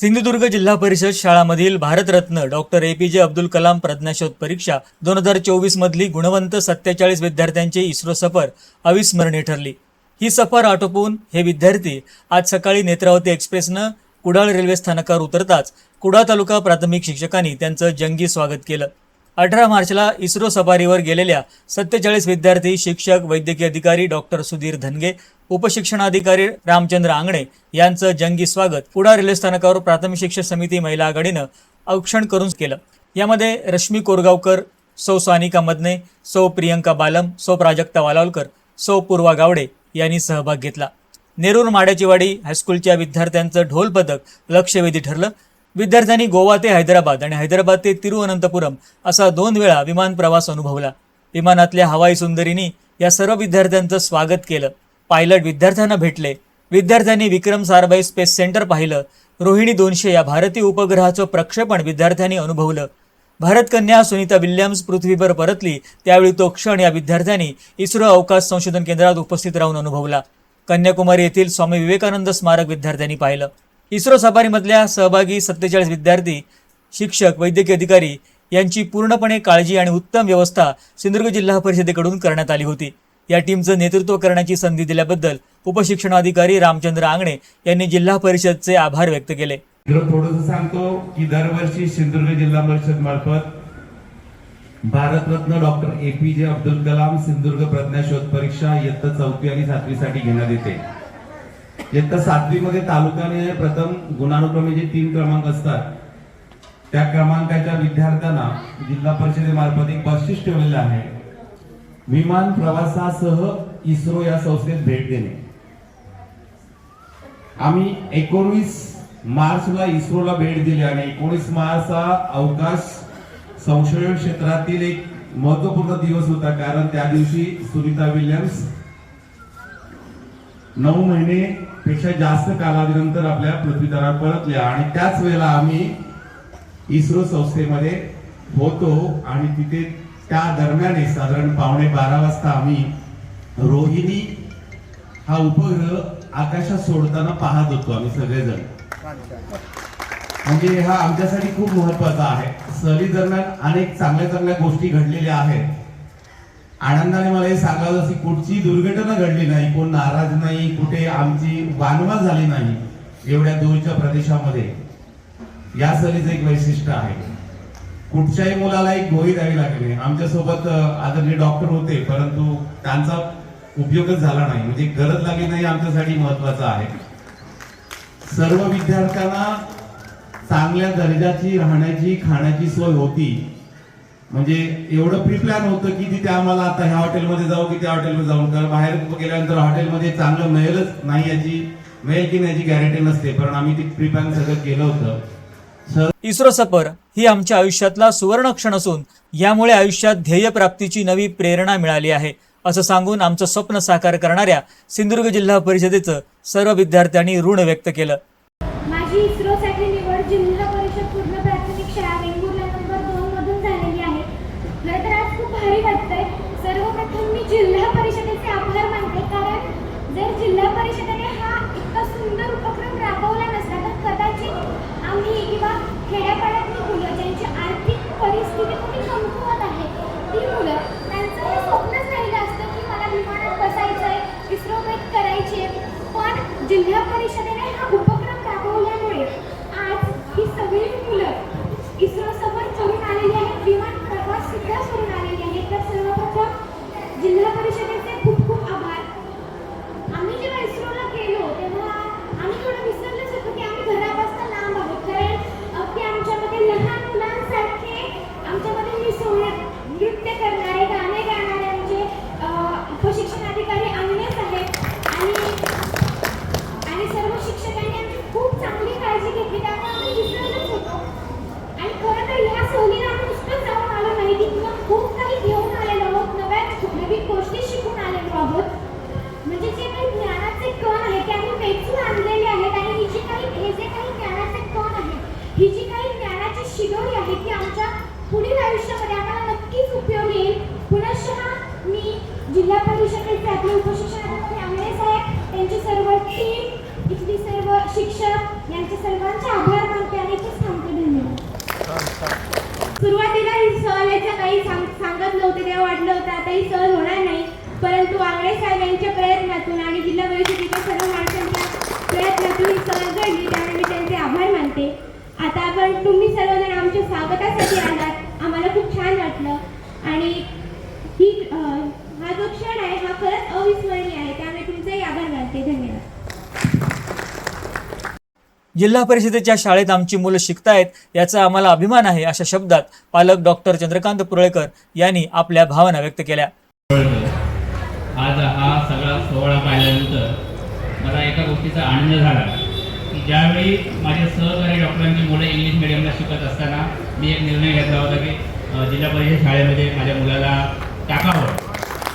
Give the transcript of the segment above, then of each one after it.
सिंधुदुर्ग जिल्हा परिषद शाळामधील Bharat Ratna doctor A P J Abdul Kalam प्रज्ञाशोध परीक्षा दोन हजार चोवीस मधली गुणवंत सत्तेचाळीस विद्यार्थ्यांची इस्रो सफर अविस्मरणीय ठरली. ही सफर आटोपून हे विद्यार्थी आज सकाळी नेत्रावती एक्सप्रेसनं कुडाळ रेल्वे स्थानकावर उतरताच कुडाळ तालुका प्राथमिक शिक्षकांनी त्यांचं जंगी स्वागत केलं. अठरा मार्चला इस्रो सफारीवर गेलेल्या सत्तेचाळीस विद्यार्थी शिक्षक वैद्यकीय अधिकारी डॉक्टर सुधीर धनगे उपशिक्षणाधिकारी रामचंद्र आंगणे यांचं जंगी स्वागत पुढा रेल्वे स्थानकावर प्राथमिक शिक्षक समिती महिला आघाडीनं औक्षण करून केलं. यामध्ये रश्मी कोरगावकर सौ सानिका मदने सौ प्रियंका बालम सौ प्राजक्ता वालावलकर सौ पूर्वा गावडे यांनी सहभाग घेतला. नेरूर माड्याचीवाडी हायस्कूलच्या विद्यार्थ्यांचं ढोल पथक लक्षवेधी ठरलं. विद्यार्थ्यांनी गोवा ते हैदराबाद आणि हैदराबाद ते तिरुअनंतपुरम असा दोन वेळा विमान प्रवास अनुभवला. विमानातल्या हवाई सुंदरीनी या सर्व विद्यार्थ्यांचं स्वागत केलं. पायलट विद्यार्थ्यांना भेटले. विद्यार्थ्यांनी विक्रम साराभाई स्पेस सेंटर पाहिलं. रोहिणी दोनशे या भारतीय उपग्रहाचं प्रक्षेपण विद्यार्थ्यांनी अनुभवलं. भारतकन्या सुनीता विल्यम्स पृथ्वीवर परतली त्यावेळी तो क्षण या विद्यार्थ्यांनी इस्रो अवकाश संशोधन केंद्रात उपस्थित राहून अनुभवला. कन्याकुमारी येथील स्वामी विवेकानंद स्मारक विद्यार्थ्यांनी पाहिलं. इस्रो सफारीमधल्या सहभागी सत्तेचाळीस विद्यार्थी शिक्षक वैद्यकीय अधिकारी यांची पूर्णपणे काळजी आणि उत्तम व्यवस्था सिंधुदुर्ग जिल्हा परिषदेकडून करण्यात आली होती. या टीमचं नेतृत्व करण्याची संधी दिल्याबद्दल उपशिक्षणाधिकारी रामचंद्र आंगणे यांनी जिल्हा परिषदचे आभार व्यक्त केले. थोडस सांगतो की दरवर्षी सिंधुदुर्ग जिल्हा परिषद मार्फत Bharat Ratna doctor A P J Abdul Kalam Sindhudurg प्रज्ञाशोध परीक्षा इयत्ता चौथी आणि सातवी साठी घेण्यात येते. इयत्ता सातवीमध्ये तालुक्याने प्रथम गुणानुक्रमे जे तीन क्रमांक असतात त्या क्रमांकाच्या विद्यार्थ्यांना जिल्हा परिषदेमार्फत एक बक्षीस ठेवलेलं आहे. विमान प्रवासासह इस्रो या संस्थेत भेट देणे. आम्ही एकोणवीस मार्चला इस्रोला भेट दिली आणि एकोणीस मार्च हा अवकाश संशोधन क्षेत्रातील एक महत्त्वपूर्ण दिवस होता कारण त्या दिवशी सुनीता विल्यम्स नऊ महिने पेक्षा जास्त कालावधीनंतर आपल्या पृथ्वीतलावर परतल्या. आणि त्याच वेळेला आम्ही इस्रो संस्थेमध्ये होतो आणि तिथे त्या दरम्यान साधारण पावणे बारा वाजता आम्ही रोहिणी हा उपग्रह आकाशात सोडताना पाहत होतो आम्ही सगळेजण. म्हणजे हा आमच्यासाठी खूप महत्त्वाचा आहे. सहली दरम्यान अनेक चांगल्या चांगल्या गोष्टी घडलेल्या आहेत. आनंदाने मला हे सांगावं की कुठची दुर्घटना घडली नाही कोण नाराज नाही कुठे आमची वानवा झाली नाही एवढ्या दूरच्या प्रदेशामध्ये. या सहलीचं एक वैशिष्ट्य आहे. कुठच्याही मुलाला एक गोळी द्यावी लागली. आमच्यासोबत आदरणीय डॉक्टर होते परंतु त्यांचा उपयोगच झाला नाही. म्हणजे गरज लागली नाही आमच्यासाठी महत्वाचं आहे. सर्व विद्यार्थ्यांना चांगल्या दर्जाची राहण्याची खाण्याची सोय होती. म्हणजे एवढं प्री प्लॅन होतं की तिथे आम्हाला आता ह्या हॉटेलमध्ये जाऊ की त्या हॉटेलमध्ये जाऊ. कारण बाहेर गेल्यानंतर हॉटेलमध्ये चांगलं मिळेलच नाही याची मिळेल की नाही याची गॅरंटी नसते. पण आम्ही ते प्री प्लॅन सगळं केलं होतं. सर इस्रो सफर ही आमच्या आयुष्यातला सुवर्ण क्षण असून यामुळे आयुष्यात ध्येय प्राप्तीची नवी प्रेरणा मिळाली आहे. असं सांगून आमचं स्वप्न साकार करणाऱ्या सिंधुदुर्ग जिल्हा परिषदेचं सर्व विद्यार्थ्यांनी ऋण व्यक्त केलं. माझी इस्रोसाठी निवड जिल्हा परिषद पूर्ण प्राथमिक शाळा वेंगुर्ला नंबर दोन मधून झालेली आहे खरं तर आज खूप भारी वाटतंय सर्वप्रथम मी जिल्हा परिषदेचे आभार मानते. कारण जर जिल्हा परिषदेने हा इतका सुंदर उपक्रम राबवला नसता तर कदाचित आम्ही किंवा खेड्यापाड्यातली मुलं ज्यांची आर्थिक परिस्थिती थोडी कमकुवत आहे ती मुलं सहलीला आम्ही नुसतं जाऊन आलो नाही तिथनं खूप काही घेऊन आलेलो आहोत नव्या नवीन गोष्टी शिकून आलेलो आहोत म्हणजे जे काही ज्ञानाचे कण आहेत ते आम्ही वेचून आणलेले आहेत आणि ही जी काही हे जे काही ज्ञानाचे कण आहेत ही जी काही ज्ञानाची शिदोरी आहे. ती आमच्या पुढील आयुष्यामध्ये आम्हाला नक्कीच उपयोगी येईल पुनश्च मी जिल्हा परिषदेचे आपले उपशिक्षणाधिकारी आंगणे साहेब त्यांची सर्व टीम इथली सर्व शिक्षक यांचे सर्वांचे आभार मानते सुरुवातीला ही सहल याच्या काही सांगत नव्हते तेव्हा वाटलं होतं आता ही सहल होणार नाही. परंतु आंगळे साहेब यांच्या प्रयत्नातून आणि जिल्हा परिषदेच्या सर्व माणसांच्या प्रयत्नातून ही सहल घडली त्यामुळे मी त्यांचे आभार मानते. आता आपण तुम्ही सर्वजण आमच्या स्वागतासाठी आलात. आम्हाला खूप छान वाटलं. आणि ही जिल्हा परिषदेच्या शाळेत आमची मुलं शिकतायत याचा आम्हाला अभिमान आहे अशा शब्दात पालक डॉक्टर चंद्रकांत पुरळेकर यांनी आपल्या भावना व्यक्त केल्या. आज हा सगळा सोहळा पाहिल्यानंतर मला एका गोष्टीचा आनंद झाला की ज्यावेळी माझ्या सहकारी डॉक्टरांची मुलं इंग्लिश मिडियमला शिकत असताना मी एक निर्णय घेतला होता की जिल्हा परिषद शाळेमध्ये माझ्या मुलाला टाकावं.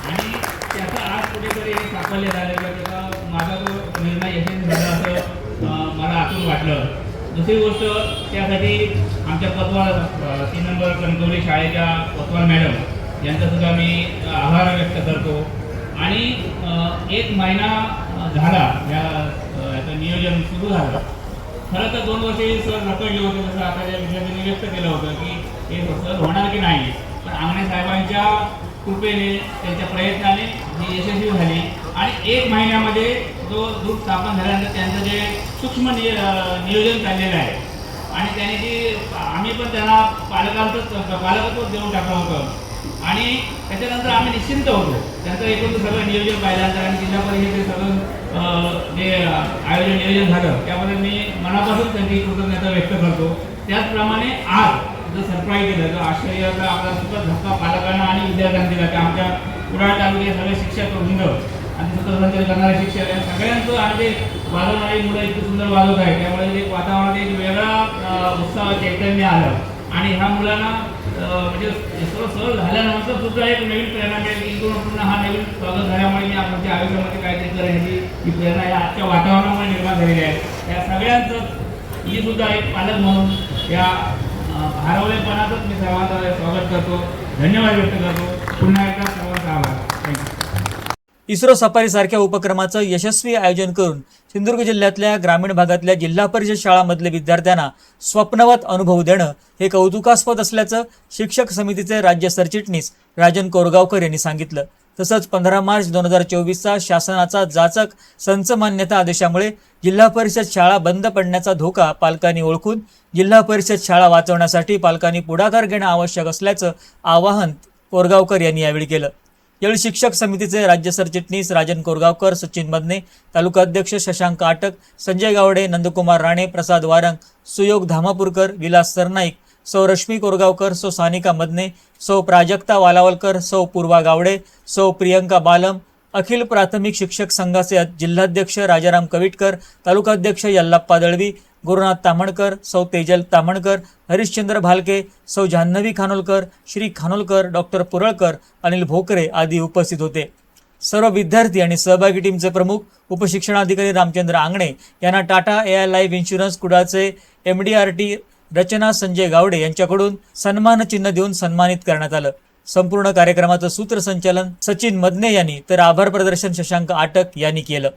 आणि त्याचं आज कुठेतरी हे साफल्य झालं किंवा त्याचा माझा तो निर्णय यशस्वी झाला असं अ, मला टाकलं दुसरी गोष्ट त्यासाठी आमच्या कोतवाल तीन नंबर कणकवली शाळेच्या कोतवाल मॅडम यांचा सुद्धा मी आभार व्यक्त करतो. आणि एक महिना झाला या याचं नियोजन सुरू झालं. खरं तर दोन वर्षे सर रखडले होते जसं आता या विद्यार्थ्यांनी व्यक्त केलं होतं की हे सर होणार की नाही. पण आंगणे साहेबांच्या कृपेने त्यांच्या प्रयत्नाने ही यशस्वी झाली. आणि एक महिन्यामध्ये जो ग्रुप स्थापन झाल्यानंतर त्यांचं जे सूक्ष्म निय नियोजन चाललेलं आहे. आणि त्याने जी आम्ही पण त्यांना पालकांचं पालकत्व देऊन टाकलं होतं. आणि त्याच्यानंतर आम्ही निश्चिंत होतो. त्यांचं एकूण सगळं नियोजन पाहिल्यानंतर आणि जिल्हा ते सगळं जे आयोजन नियोजन झालं. त्याबद्दल मी मनापासून त्यांची कृतज्ञता व्यक्त करतो. त्याचप्रमाणे आज जो सरप्राईज दिलं जो आश्चर्याचा आपला सुद्धा धक्का पालकांना आणि विद्यार्थ्यांना दिला की आमच्या कुडाळ तालुक्यात सगळे शिक्षक वृंद आणि सूत्रसंचालन करणारे शिक्षक या सगळ्यांचं आणि ते वाजवणारी मुलं इतकी सुंदर वाजवत आहे. त्यामुळे एक वातावरणात एक वेगळा उत्साह चैतन्य आलं. आणि ह्या मुलांना म्हणजे सर्व सहज झाल्यानंतर सुद्धा एक नवीन प्रेरणा मिळेल. की इकडून पुन्हा हा नवीन स्वागत झाल्यामुळे मी आमच्या आयुष्यामध्ये काहीतरी करेन ही प्रेरणा या आजच्या वातावरणामुळे निर्माण झालेली आहे. या सगळ्यांचं मी सुद्धा एक पालक म्हणून या अं, भारवलेपणातच मी सर्वांचा स्वागत करतो. धन्यवाद व्यक्त करतो. पुन्हा एकदा सर्वांचा आभार. इस्रो सफारी सारख्या उपक्रमाचं यशस्वी आयोजन करून सिंधुदुर्ग जिल्ह्यातल्या ग्रामीण भागातल्या जिल्हा परिषद शाळांमधल्या विद्यार्थ्यांना स्वप्नवत अनुभव देणं हे कौतुकास्पद असल्याचं शिक्षक समितीचे राज्य सरचिटणीस राजन कोरगावकर यांनी सांगितलं. तसंच पंधरा मार्च दोन हजार चोवीसचा शासनाचा जाचक संच मान्यता आदेशामुळे जिल्हा परिषद शाळा बंद पडण्याचा धोका पालकांनी ओळखून जिल्हा परिषद शाळा वाचवण्यासाठी पालकांनी पुढाकार घेणं आवश्यक असल्याचं आवाहन कोरगावकर यांनी यावेळी केलं. यावेळी शिक्षक समितीचे राज्य सरचिटणीस राजन कोरगावकर सचिन बदने तालुका अध्यक्ष शशांक आटक संजय गावडे नंदकुमार राणे प्रसाद वारंग सुयोग धामापूरकर विलास सरनाईक सौ रश्मी कोरगावकर सौ सानिका मदने सौ प्राजक्ता वालावलकर सौ पूर्वा गावडे सौ प्रियंका बालम अखिल प्राथमिक शिक्षक संघाचे जिल्हाध्यक्ष राजाराम कविटकर तालुकाध्यक्ष यल्लाप्पा दळवी गुरुनाथ तामणकर सौ तेजल तामणकर हरिश्चंद्र भालके सौ जान्हवी खानोलकर श्री खानोलकर डॉक्टर पुरळकर अनिल भोकरे आदी उपस्थित होते. सर्व विद्यार्थी आणि सहभागी टीमचे प्रमुख उपशिक्षणाधिकारी रामचंद्र आंगणे यांना Tata A I life insurance कुडाचे M D R T Rachana Sanjay Gawade यांच्याकडून सन्मान चिन्ह देऊन सन्मानित करण्यात आलं. संपूर्ण कार्यक्रमाचं सूत्रसंचालन सचिन मदने यांनी. तर आभार प्रदर्शन शशांक आटक यांनी केलं.